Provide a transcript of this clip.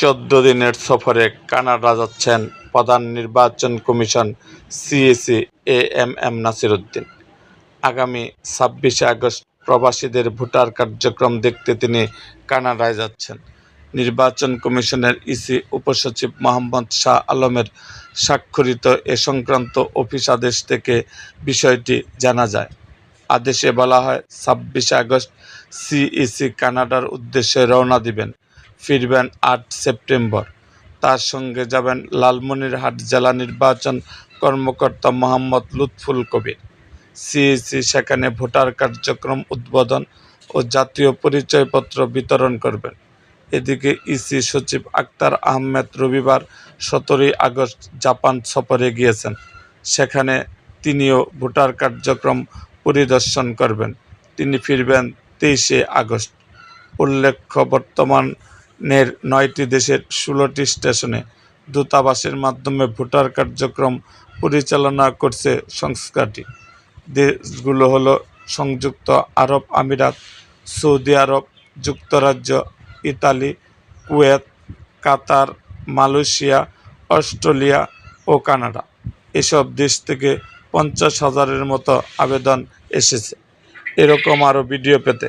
চোদ্দ দিনের সফরে কানাডা যাচ্ছেন প্রধান নির্বাচন commission CEC A M M Nasir Uddin আগামী ছাব্বিশে আগস্ট প্রবাসীদের ভোটার কার্যক্রম দেখতে তিনি কানাডায় যাচ্ছেন। নির্বাচন কমিশনের ইসি উপসচিব মোহাম্মদ শাহ আলমের স্বাক্ষরিত এ সংক্রান্ত অফিস আদেশ থেকে বিষয়টি জানা যায়। আদেশে বলা হয়, ছাব্বিশে আগস্ট সিইসি কানাডার উদ্দেশ্যে রওনা দিবেন ফিরবেন আট সেপ্টেম্বর। তার সঙ্গে যাবেন লালমনিরহাট জেলা নির্বাচন কর্মকর্তা মোহাম্মদ লুৎফুল কবির। সিইসি সেখানে ভোটার কার্যক্রম উদ্বোধন ও জাতীয় পরিচয়পত্র বিতরণ করবেন। এদিকে ইসি সচিব আক্তার আহমেদ রবিবার সতেরোই আগস্ট জাপান সফরে গিয়েছেন। সেখানে তিনিও ভোটার কার্যক্রম পরিদর্শন করবেন। তিনি ফিরবেন তেইশে আগস্ট। উল্লেখ্য বর্তমানের নয়টি দেশের ষোলোটি স্টেশনে দূতাবাসের মাধ্যমে ভোটার কার্যক্রম পরিচালনা করছে সংস্থাটি। দেশগুলো হলো সংযুক্ত আরব আমিরাত, সৌদি আরব, যুক্তরাজ্য, Italy, Kuwait, Qatar, Malaysia, Australia ও কানাডা। এসব দেশ থেকে পঞ্চাশ হাজারের মতো আবেদন এসেছে। এরকম আরও ভিডিও পেতে